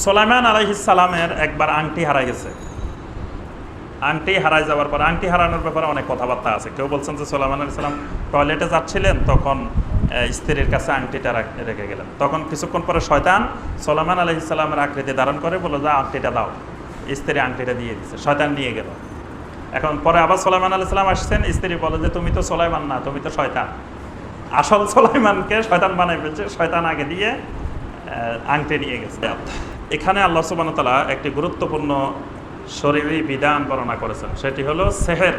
সোলাইমান আলাইহিসালামের একবার আংটি হারাই গেছে। আংটি হারাই যাওয়ার পর, আংটি হারানোর ব্যাপারে অনেক কথাবার্তা আছে। কেউ বলছেন যে সোলাইমান আলি সাল্লাম টয়লেটে যাচ্ছিলেন, তখন স্ত্রীর কাছে আংটিটা রেখে গেলেন। তখন কিছুক্ষণ পরে শয়তান সোলাইমান আলহিসাল্লামের আকৃতি ধারণ করে বলল, যে, আংটিটা দাও। স্ত্রী আংটিটা দিয়ে দিচ্ছে শয়তান নিয়ে গেল। এখন পরে আবার সোলাইমান আলি সাল্লাম আসছেন, স্ত্রী বলে যে, তুমি তো সোলাইমান না, তুমি তো শয়তান। আসল সোলাইমানকে শয়তান বানাই ফেলছে, শয়তান আগে দিয়ে আংটি নিয়ে গেছে। এখানে আল্লাহ সুবানতালা একটি গুরুত্বপূর্ণ শরীরী বিধান বর্ণনা করেছেন। সেটি হলো সেহের।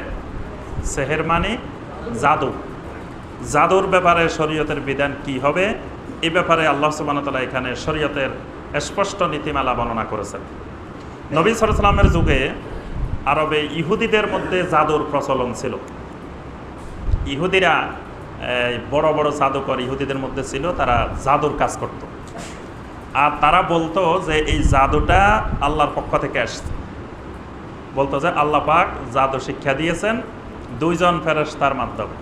সেহের মানে জাদু। জাদুর ব্যাপারে শরীয়তের বিধান কি হবে? এই ব্যাপারে আল্লাহ সুবানতালা এখানে শরীয়তের স্পষ্ট নীতিমালা বর্ণনা করেছেন। নবী সালামের যুগে আরবে ইহুদিদের মধ্যে জাদুর প্রচলন ছিল। ইহুদিরা বড় বড় জাদুকর ইহুদিদের মধ্যে ছিল, তারা জাদুর কাজ করত। আর তারা বলতো যে এই জাদুটা আল্লাহর পক্ষ থেকে আসছে। বলতো যে আল্লাহ পাক জাদু শিক্ষা দিয়েছেন, দুইজন ফেরেশতার মাধ্যমে।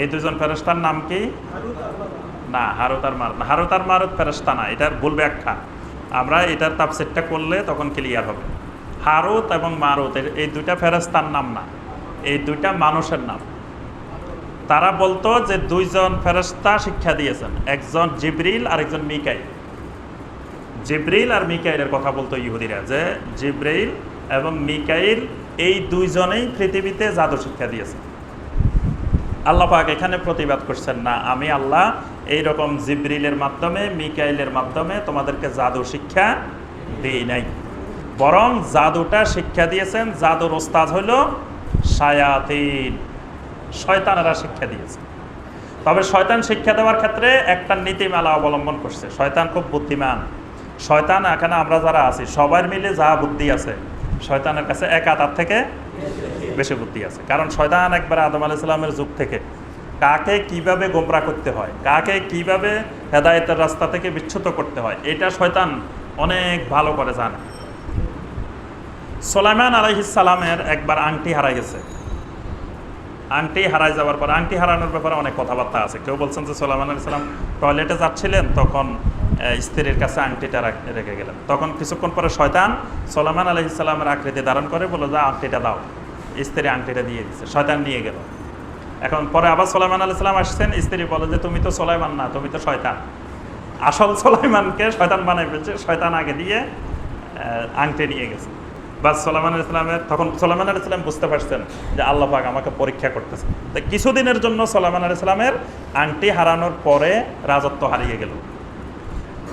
এই দুইজন ফেরেশতার নাম কি? না, হারুতার মারুত। হারুতার মারুত ফেরেশতা না এটার ভুল ব্যাখ্যা। আমরা এটার তাপসেটটা করলে তখন ক্লিয়ার হবে। হারুত এবং মারুত এই দুইটা ফেরেশতার নাম না, এই দুইটা মানুষের নাম। তারা বলতো যে দুইজন ফেরেশতা শিক্ষা দিয়েছেন, একজন জিব্রিল আর একজন মিকাইল। জিব্রিল আর মিকাইলের কথা বলতো ইহুদিরা যে জিব্রাইল এবং মিকাইল এই দুইজনেই পৃথিবীতে জাদু শিক্ষা দিয়েছে। আল্লাহ পাক এখানে প্রতিবাদ করছেন না, আমি আল্লাহ এই রকম জিব্রিলের মাধ্যমে, মিকাইলের মাধ্যমে তোমাদেরকে জাদু শিক্ষা দিই নাই। বরং জাদুটা শিক্ষা দিয়েছেন, জাদুর ওস্তাদ হইল শায়াতিন। শয়তানেরা শিক্ষা দিয়েছে। তবে শয়তান শিক্ষা দেওয়ার ক্ষেত্রে একটা নীতিমালা অবলম্বন করছে। শয়তান খুব বুদ্ধিমান। শয়তান এখানে আমরা যারা আছি সবার মিলে যা বুদ্ধি আছে, শয়তানের কাছে এক আতার থেকে বেশি বুদ্ধি আছে। কারণ শয়তান একবার আদম আলাইসাল্লামের যুগ থেকে কাকে কীভাবে গোমরা করতে হয়, কাকে কীভাবে হেদায়েতের রাস্তা থেকে বিচ্ছুত করতে হয়, এটা শয়তান অনেক ভালো করে জানে। সোলাইমান আলাইহিসালামের একবার আংটি হারাই গেছে। আংটি হারাই যাওয়ার পর, আংটি হারানোর ব্যাপারে অনেক কথাবার্তা আছে। কেউ বলছেন যে, সোলাইমান আলি সাল্লাম টয়লেটে যাচ্ছিলেন, তখন স্ত্রীর কাছে আংটিটা রেখে গেলেন তখন কিছুক্ষণ পরে শয়তান সোলাইমান আলহি সাল্লামের আকৃতি ধারণ করে বলল, যে আংটিটা দাও। স্ত্রী আংটিটা দিয়ে দিচ্ছে শয়তান নিয়ে গেল। এখন পরে আবার সোলাইমান আলি সাল্লাম আসছেন। স্ত্রী বলে যে, তুমি তো সোলাইমান না, তুমি তো শয়তান। আসল সোলাইমানকে শয়তান বানাই ফেলছে। শয়তান আগে দিয়ে আংটি নিয়ে গেছে। বাস সোলাইমান ইসলামের তখন সোলাইমান আলী ইসলাম বুঝতে পারছেন যে আল্লাহ পাক আমাকে পরীক্ষা করতেছে। তো কিছুদিনের জন্য সোলাইমান আলী ইসলামের আংটি হারানোর পরে রাজত্ব হারিয়ে গেল।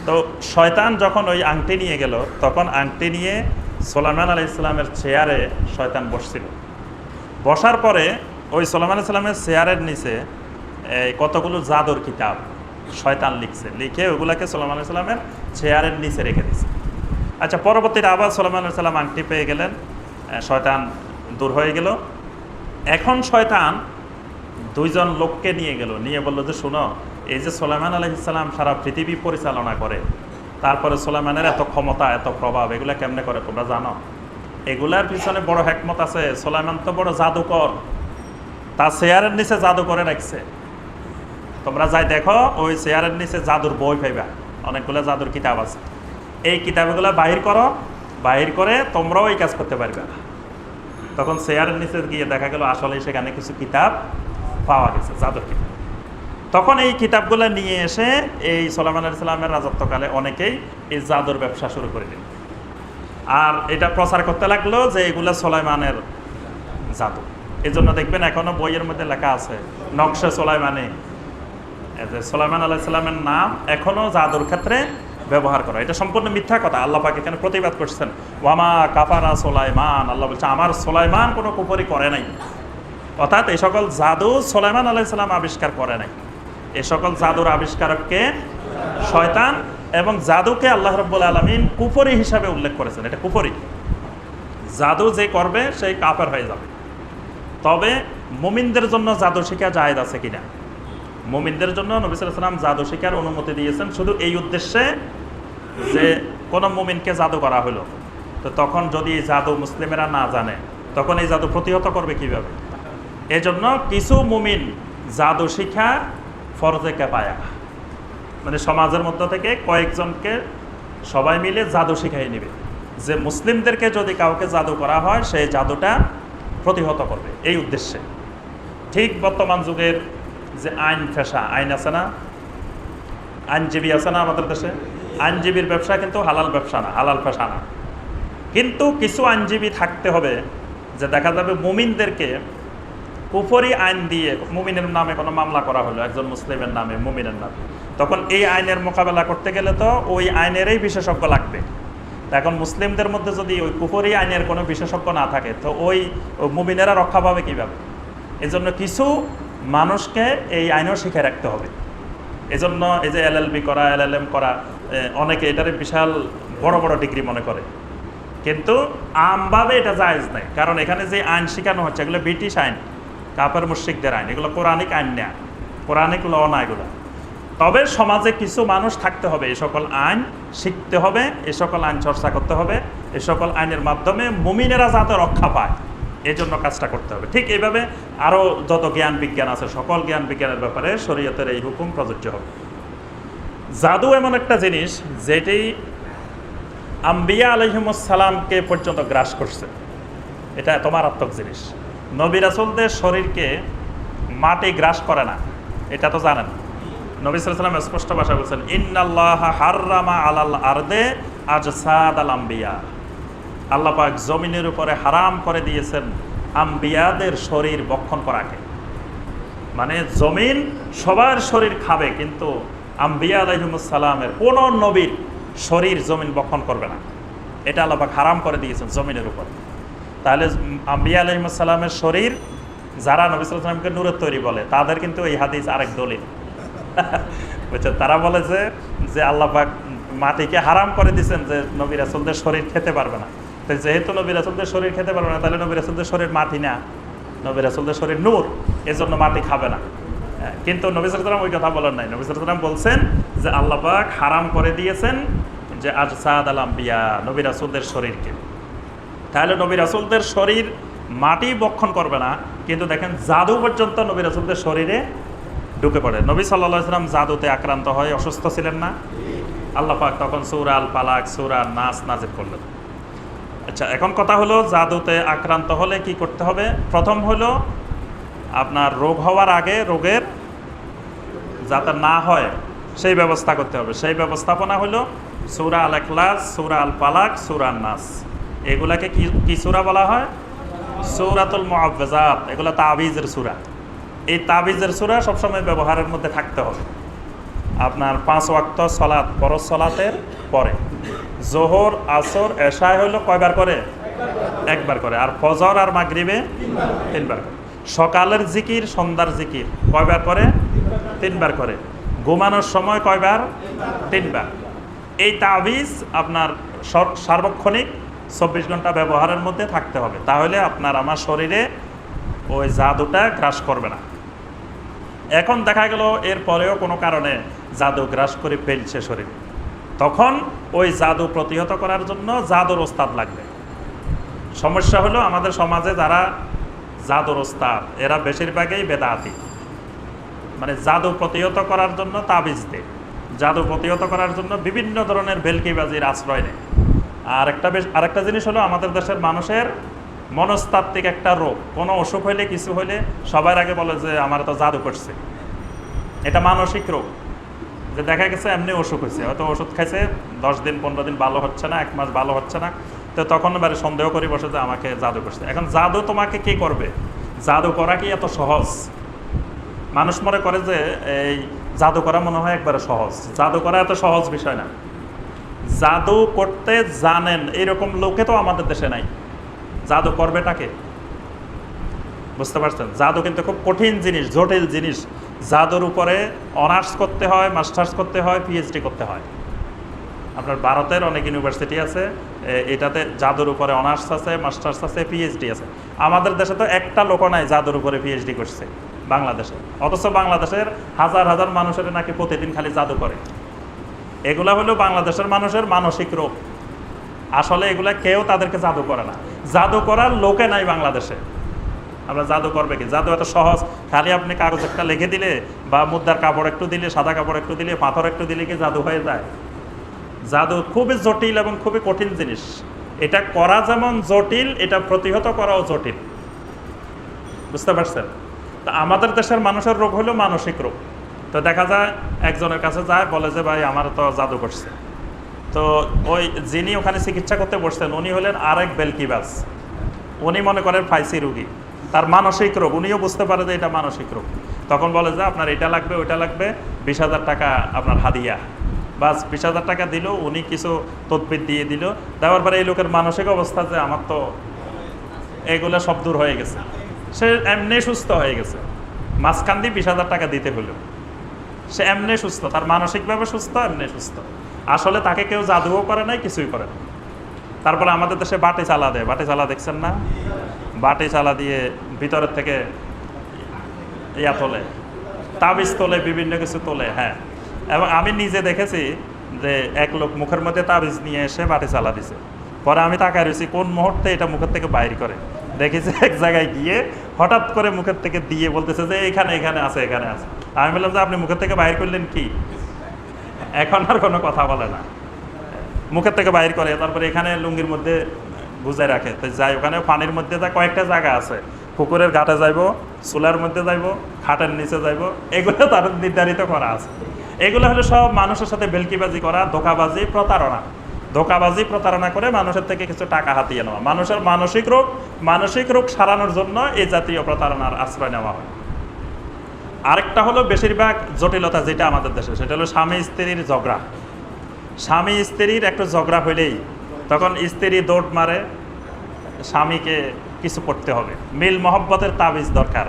তো শয়তান যখন ওই আংটি নিয়ে গেল, তখন আংটি নিয়ে সোলাইমান আলী ইসলামের চেয়ারে শয়তান বসছিল। বসার পরে ওই সোলাইমান আলী ইসলামের চেয়ারের নিচে, এই কতগুলো জাদুর কিতাব শয়তান লিখছে, লিখে ওগুলাকে সোলাইমান আলী ইসলামের চেয়ারের নিচে রেখে দিছে। আচ্ছা পরবর্তীতে আবার সোলাইমান আলী সাল্লাম আংটি পেয়ে গেলেন শয়তান দূর হয়ে গেল। এখন শয়তান দুইজন লোককে নিয়ে গেল, নিয়ে বলল যে, শোনো এই যে সোলাইমান আলহিসাল্লাম সারা পৃথিবী পরিচালনা করে, তারপরে সোলাইমানের এত ক্ষমতা, এত প্রভাব, এগুলা কেমনে করে তোমরা জানো? এগুলার পিছনে বড় হ্যাকমত আছে, সোলাইমান তো বড় জাদুকর, তার চেয়ারের নিচে জাদু করে রাখছে। তোমরা যাই দেখো, ওই চেয়ারের নিচে জাদুর বই পাইবা, অনেকগুলো জাদুর কিতাব আছে। এই কিতাবগুলো বাহির করো, বাহির করে তোমরাও এই কাজ করতে পারবে। তখন চেয়ারের নিচে গিয়ে দেখা গেল আসলে সেখানে কিছু কিতাব পাওয়া গেছে, জাদুর কিতাব। তখন এই কিতাবগুলো নিয়ে এসে এই সোলামান ইসলামের রাজত্বকালে অনেকেই এই জাদুর ব্যবসা শুরু করে দিল আর এটা প্রচার করতে লাগল যে এগুলো সোলাইমানের জাদু। এই জন্য দেখবেন এখনও বইয়ের মধ্যে লেখা আছে, নকশে সোলাইমানে। যে সোলাইমান আলাইসাল্লামের নাম এখনও জাদুর ক্ষেত্রে ব্যবহার করা। এটা সম্পূর্ণ মিথ্যা কথা। আল্লাহ এখানে প্রতিবাদ করছেন, ওয়ামা কাফারা সোলাইমান। আল্লাহ বলছে, আমার সোলাইমান কোনো কুপরি করে নাই। অর্থাৎ এই সকল জাদু সোলাইমান আলাইসাল্লাম আবিষ্কার করে নাই। এই সকল জাদুর আবিষ্কারককে শয়তান এবং জাদুকে আল্লাহ রব্বুল আলমিন কুপরি হিসাবে উল্লেখ করেছেন। এটা কুপরি জাদু যে করবে, সেই কাফের হয়ে যাবে। তবে মুমিনদের জন্য জাদু শিক্ষা জায়েজ আছে কিনা? মুমিনদের জন্য নবী সাল্লাম জাদু শিকার অনুমতি দিয়েছেন। শুধু এই উদ্দেশ্যে যে কোনো মুমিনকে জাদু করা হলো। তো তখন যদি এই জাদু মুসলিমেরা না জানে, তখন এই জাদু প্রতিহত করবে কীভাবে? এজন্য কিছু মুমিন জাদু শিক্ষা ফরজে পায়া মানে সমাজের মধ্য থেকে কয়েকজনকে সবাই মিলে জাদু শিখাই নেবে। যে মুসলিমদেরকে যদি কাউকে জাদু করা হয়, সেই জাদুটা প্রতিহত করবে। এই উদ্দেশ্যে। ঠিক বর্তমান যুগের যে আইন ফেসা আইন আছে না? আইনজীবী আছে না আমাদের দেশে? আইনজীবীর ব্যবসা কিন্তু হালাল ব্যবসা না, হালাল পেশা না। কিন্তু কিছু আইনজীবী থাকতে হবে যে দেখা যাবে মুমিনদেরকে কুফরি আইন দিয়ে মুমিনের নামে কোনো মামলা করা হলো, একজন মুসলিমের নামে, মুমিনের নামে। তখন এই আইনের মোকাবেলা করতে গেলে তো ওই আইনেরই বিশেষজ্ঞ লাগবে। এখন মুসলিমদের মধ্যে যদি ওই কুফরি আইনের কোনো বিশেষজ্ঞ না থাকে, তো ওই ওই মুমিনেরা রক্ষা পাবে কীভাবে? এজন্য কিছু মানুষকে এই আইনও শিখে রাখতে হবে। এজন্য এই যে এলএলবি করা, এলএলএম করা অনেকে এটারে বিশাল বড় বড় ডিগ্রি মনে করে। কিন্তু আমভাবে এটা জায়জ নাই। কারণ এখানে যে আইন শেখানো হচ্ছে, এগুলো ব্রিটিশ আইন। কাপের মুশ্রিকদের আইন। এগুলো কোরআনিক আইন না। কোরআনিক ল না এগুলো। তবে সমাজে কিছু মানুষ থাকতে হবে। এই সকল আইন শিখতে হবে এই সকল আইন চর্চা করতে হবে এই সকল আইনের মাধ্যমে মুমিনেরা যাতে রক্ষা পায় এই জন্য কাজটা করতে হবে। ঠিক এইভাবে আরও যত জ্ঞান বিজ্ঞান আছে, সকল জ্ঞান বিজ্ঞানের ব্যাপারে শরীয়তের এই হুকুম প্রযোজ্য হবে। জাদু এমন একটা জিনিস, যেটি আম্বিয়া আলহিমসালামকে পর্যন্ত গ্রাস করছে। এটা এত মারাত্মক জিনিস। নবী রাসুলদের শরীরকে মাটি গ্রাস করে না, এটা তো জানেন। নবী সাল্লাম স্পষ্ট ভাষা বলছেন, ইন্নাল্লাহ হাররামা আলাল আরদে আজ সাদ আল আম্বিয়া। আল্লাহ পাক জমিনের উপরে হারাম করে দিয়েছেন আম্বিয়াদের শরীর বক্ষণ করাকে। মানে জমিন সবার শরীর খাবে, কিন্তু আম্বিয়া আলহিমসালামের কোনো নবীর শরীর জমিন বক্ষণ করবে না। এটা আল্লাপাক হারাম করে দিয়েছেন জমিনের উপর। তাহলে আম্বিয়া আলহিমসালামের শরীর যারা নবী সাল্লামকে নূরের তৈরি বলে তাদের কিন্তু এই হাদিস আরেক দলিল। বুঝছেন? তারা বলে যে আল্লাপাক মাটিকে হারাম করে দিয়েছেন যে নবী রাসুলদের শরীর খেতে পারবে না। তো যেহেতু নবী রাসুলদের শরীর খেতে পারবে না তাহলে নবী রাসুলদের শরীর মাটি না। নবী রাসুলদের শরীর নূর এজন্য মাটি খাবে না। হ্যাঁ, কিন্তু নবী সালাম ওই কথা বলেন নাই। নবী সালাম বলছেন যে আল্লাহ পাক হারাম করে দিয়েছেন যে আজ সাদ আলাম বিয়া নবী রাসুলদের শরীরকে। তাহলে নবী রাসুলদের শরীর মাটি বক্ষণ করবে না, কিন্তু দেখেন জাদু পর্যন্ত নবী রাসুলদের শরীরে ঢুকে পড়ে। নবী সাল্লাহ জাদুতে আক্রান্ত হয়, অসুস্থ ছিলেন না? আল্লাহ পাক তখন সৌরা আল পালাক সৌরা নাচ নাজির করলেন। আচ্ছা এখন কথা হলো জাদুতে আক্রান্ত হলে কি করতে হবে? প্রথম হলো আপনার রোগ হওয়ার আগে রোগের যাতে না হয়, সেই ব্যবস্থা করতে হবে। সেই ব্যবস্থাপনা হলো সৌরা আল এখলাস সৌরা আল পালাক সৌরা নাস এগুলাকে কি সূরা বলা হয়? সৌরাতুল মুআব্বাজাত এগুলো তাবিজের সূরা। এই তাবিজের সূরা সবসময় ব্যবহারের মধ্যে থাকতে হবে। আপনার পাঁচ ওয়াক্ত সলাৎ, ফরজ সলাতের পরে। জোহর, আসর, এশায় হইল কয়বার করে? একবার করে। আর ফজর আর মাগরিবে তিনবার করে। সকালের জিকির, সন্ধ্যার জিকির, কয়বার করে? তিনবার করে। ঘুমানোর সময় কয়বার? তিনবার। এই তাবিজ আপনার সর- সার্বক্ষণিক চব্বিশ ঘণ্টা ব্যবহারের মধ্যে থাকতে হবে। তাহলে আপনার আমার শরীরে ওই জাদুটা গ্রাস করবে না। এখন দেখা গেল এর পরেও কোনো কারণে জাদু গ্রাস করে ফেলছে শরীরে। তখন ওই জাদু প্রতিহত করার জন্য জাদুর ওস্তাদ লাগবে। সমস্যা হলো আমাদের সমাজে যারা জাদুর ওস্তাদ, এরা বেশিরভাগই বেদাতি। মানে জাদু প্রতিহত করার জন্য তাবিজ দেয়। জাদু প্রতিহত করার জন্য বিভিন্ন ধরনের ভেলকিবাজির আশ্রয় নেয়। আর একটা বেশ আরেকটা জিনিস হলো আমাদের দেশের মানুষের মনস্তাত্ত্বিক একটা রোগ। কোনো অসুখ হইলে, কিছু হইলে সবার আগে বলে যে, আমার তো জাদু করছে। এটা মানসিক রোগ। যে দেখা গেছে এমনি অসুখ হয়েছে হয়তো ওষুধ খাইছে, দশ দিন, পনেরো দিন ভালো হচ্ছে না, এক মাস ভালো হচ্ছে না। তো তখন এবারে সন্দেহ করি বসে যে, আমাকে জাদু করছে। এখন জাদু তোমাকে কি করবে? জাদু করা কি এত সহজ? মানুষ মনে করে যে, এই জাদু করা মনে হয় একবারে সহজ। জাদু করা এত সহজ বিষয় না। জাদু করতে জানেন। এরকম লোকে তো আমাদের দেশে নাই। জাদু করবেটাকে বুঝতে পারছেন? জাদু কিন্তু খুব কঠিন জিনিস, জটিল জিনিস। জাদুর উপরে অনার্স করতে হয়, মাস্টার্স করতে হয় পিএইচডি করতে হয়। আপনার ভারতের অনেক ইউনিভার্সিটি আছে এটাতে জাদুর উপরে অনার্স আছে, মাস্টার্স আছে পিএইচডি আছে। আমাদের দেশে তো একটা লোক নাই জাদুর উপরে পিএইচডি করছে, বাংলাদেশে। অথচ বাংলাদেশের হাজার হাজার মানুষের নাকি প্রতিদিন খালি জাদু করে। এগুলা হলো বাংলাদেশের মানুষের মানসিক রোগ। আসলে এগুলা কেউ তাদেরকে জাদু করে না। জাদু করার লোকে নাই বাংলাদেশে। আমরা জাদু করবে কি? জাদু এত সহজ। খালি আপনি কাগজ একটা লিখে দিলে বা মুদ্রার কাপড় একটু দিলে, সাদা কাপড় একটু দিলে, পাথর একটু দিলে কি জাদু হয়ে যায়? জাদু খুবই জটিল এবং খুবই কঠিন জিনিস। এটা করা যেমন জটিল, এটা প্রতিহত করাও জটিল। বুঝতে পারছেন? তা আমাদের দেশের মানুষের রোগ হলো মানসিক রোগ। তো দেখা যায় একজনের কাছে যায়, বলে যে, ভাই, আমার তো জাদু করছে। তো ওই যিনি ওখানে চিকিৎসা করতে বসছেন, উনি হলেন আরেক বেলকিবাস উনি মনে করেন ফাইসি রুগী। তার মানসিক রোগ, উনিও বুঝতে পারে যে এটা মানসিক রোগ। তখন বলে যে, আপনার এটা লাগবে, ওইটা লাগবে, বিশ হাজার টাকা আপনার হাদিয়া। বাস, বিশ হাজার টাকা দিল, উনি কিছু তদবির দিয়ে দিল। দেওয়ার পরে এই লোকের মানসিক অবস্থা যে, আমার তো এগুলো সব দূর হয়ে গেছে। সে এমনি সুস্থ হয়ে গেছে। মাঝখান দিয়ে বিশ হাজার টাকা দিতে হলো। সে এমনি সুস্থ, তার মানসিকভাবে সুস্থ, এমনি সুস্থ। আসলে তাকে কেউ জাদুও করে নাই, কিছুই করে না তারপরে আমাদের দেশে বাটি চালা দেয়। বাটি চালা দেখছেন না? বাটি চালা দিয়ে ভিতরের থেকে ইয়া তোলে, তাবিজ তোলে, বিভিন্ন কিছু তোলে হ্যাঁ। এবং আমি নিজে দেখেছি যে এক লোক মুখের মধ্যে তাবিজ নিয়ে এসে বাটি চালা দিছে। পরে আমি তাকায় রয়েছি, কোন মুহূর্তে এটা মুখের থেকে বাইর করে? দেখেছি এক জায়গায় গিয়ে হঠাৎ করে মুখের থেকে দিয়ে বলতেছে যে এখানে এখানে আছে এখানে আছে। আমি বললাম যে আপনি মুখের থেকে বাইর করলেন কি? এখন আর কোনো কথা বলে না। মুখের থেকে বাইর করে, তারপরে এখানে লুঙ্গির মধ্যে গুজাই রাখে। তো যাই, ওখানে পানির মধ্যে যা কয়েকটা জায়গা আছে। পুকুরের ঘাটে যাইব, চুলার মধ্যে যাইব, খাটের নিচে যাইব, এগুলো তার নির্ধারিত করা আছে। এগুলো হলো সব মানুষের সাথে বেলকিবাজি করা, ধোকাবাজি, প্রতারণা। ধোকাবাজি, প্রতারণা করে মানুষের থেকে কিছু টাকা হাতিয়ে নেওয়া। মানুষের মানসিক রোগ মানসিক রোগ সারানোর জন্য এই জাতীয় প্রতারণার আশ্রয় নেওয়া হয়। আরেকটা হলো বেশিরভাগ জটিলতা যেটা আমাদের দেশে, সেটা হলো স্বামী স্ত্রীর ঝগড়া। স্বামী স্ত্রীর একটু ঝগড়া হইলেই তখন স্ত্রী দৌড় মারে, স্বামীকে কিছু করতে হবে। মিল মহব্বতের তাবিজ দরকার।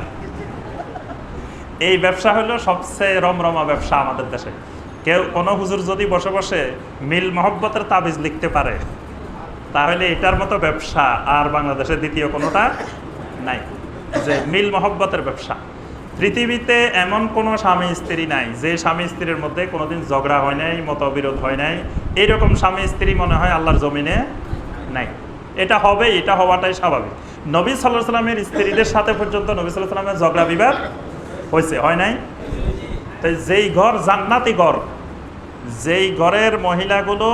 এই ব্যবসা হলো সবচেয়ে রমরমা ব্যবসা আমাদের দেশে। কেউ কোনো হুজুর যদি বসে বসে মিল মহব্বতের তাবিজ লিখতে পারে, তাহলে এটার মতো ব্যবসা আর বাংলাদেশে দ্বিতীয় কোনোটা নাই। যে মিল মহব্বতের ব্যবসা। পৃথিবীতে এমন কোনো স্বামী স্ত্রী নাই যে স্বামী স্ত্রীর মধ্যে কোনোদিন ঝগড়া হয় নাই, মতবিরোধ হয় নাই। এইরকম স্বামী স্ত্রী মনে হয় আল্লাহর জমিনে নাই। এটা হবে, এটা হওয়াটাই স্বাভাবিক। নবী সাল্লাহ সাল্লামের স্ত্রীদের সাথে পর্যন্ত নবী সাল্লাহ সাল্লামের ঝগড়া বিবাদ হয়েছে হয় নাই? তো যেই ঘর জান্নাতি ঘর, যেই ঘরের মহিলাগুলো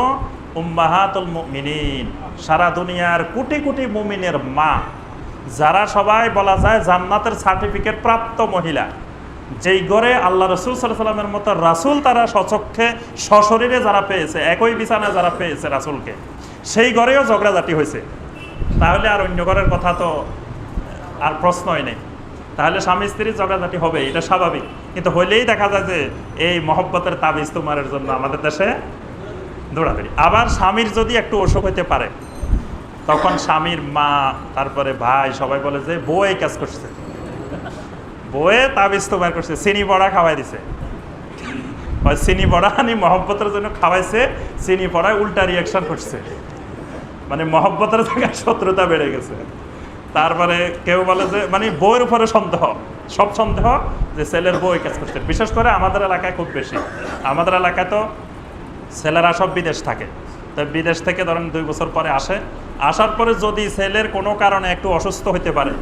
উম্মাহাতুল মুমিনিন, সারা দুনিয়ার কোটি কোটি মুমিনের মা যারা সবাই বলা যায় জান্নাতের সার্টিফিকেট প্রাপ্ত মহিলা, যেই ঘরে আল্লাহ রসুল সাল্লামের মতো রাসুল তারা সচক্ষে, সশরীরে যারা পেয়েছে, একই বিছানায় যারা পেয়েছে রাসুলকে, সেই ঘরেও ঝগড়াঝাটি হয়েছে। তাহলে আর অন্য ঘরের কথা তো আর প্রশ্নই নেই। তাহলে স্বামী স্ত্রীর ঝগড়াঝাটি হবে, এটা স্বাভাবিক। কিন্তু হইলেই দেখা যায় যে এই মহব্বতের তাবিজ তোমারের জন্য আমাদের দেশে দৌড়াদৌড়ি। আবার স্বামীর যদি একটু অসুখ হইতে পারে তখন স্বামীর মা, তারপরে ভাই, সবাই বলে যে বউ এই কাজ করছে। বউয়ে তাবিজ তোমার করছে, চিনি বড়া খাওয়াই দিছে। চিনি বড়া আনি মহব্বতের জন্য খাওয়াইছে, চিনি বড়ায় উল্টা রিয়াকশন করছে। মানে মহব্বতের জায়গায় শত্রুতা বেড়ে গেছে। তারপরে কেউ বলে যে মানে বইয়ের উপরে সন্দেহ। সব সন্দেহ যে ছেলের বই কাজ করছে। বিশেষ করে আমাদের এলাকায় খুব বেশি। আমাদের এলাকায় তো ছেলেরা সব বিদেশ থাকে। তো বিদেশ থেকে ধরেন দুই বছর পরে আসে আসার পরে যদি ছেলের কোনো কারণে একটু অসুস্থ হতে পারে,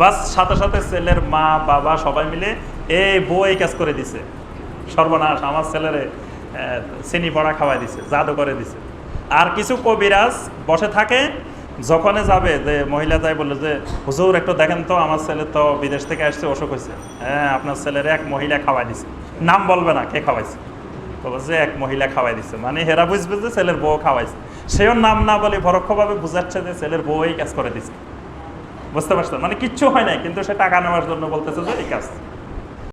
বাস সাথে সাথে ছেলের মা, বাবা সবাই মিলে এই বই কাজ করে দিছে। সর্বনাশ, আমার ছেলেরে চিনি পড়া খাওয়াই দিছে, জাদু করে দিছে। আর কিছু কবিরাজ বসে থাকে, যখনই যাবে, যে মহিলা যাই বলল যে, হুজুর, একটু দেখেন তো, আমার ছেলে তো বিদেশ থেকে আসছে, অসুখ হয়েছে হ্যাঁ আপনার ছেলের এক মহিলা খাওয়াই দিছে। নাম বলবে না কে খাওয়াইছে। বলব যে, এক মহিলা খাওয়াই দিছে। মানে হেরা বুঝবে যে ছেলের বউ খাওয়াইছে। সেও নাম না বলে পরোক্ষভাবে বুঝাচ্ছে যে ছেলের বউ এই কাজ করে দিচ্ছে বুঝতে পারছেন? মানে কিচ্ছু হয় নাই, কিন্তু সে টাকা নেওয়ার জন্য বলতেছে যে এই কাজ।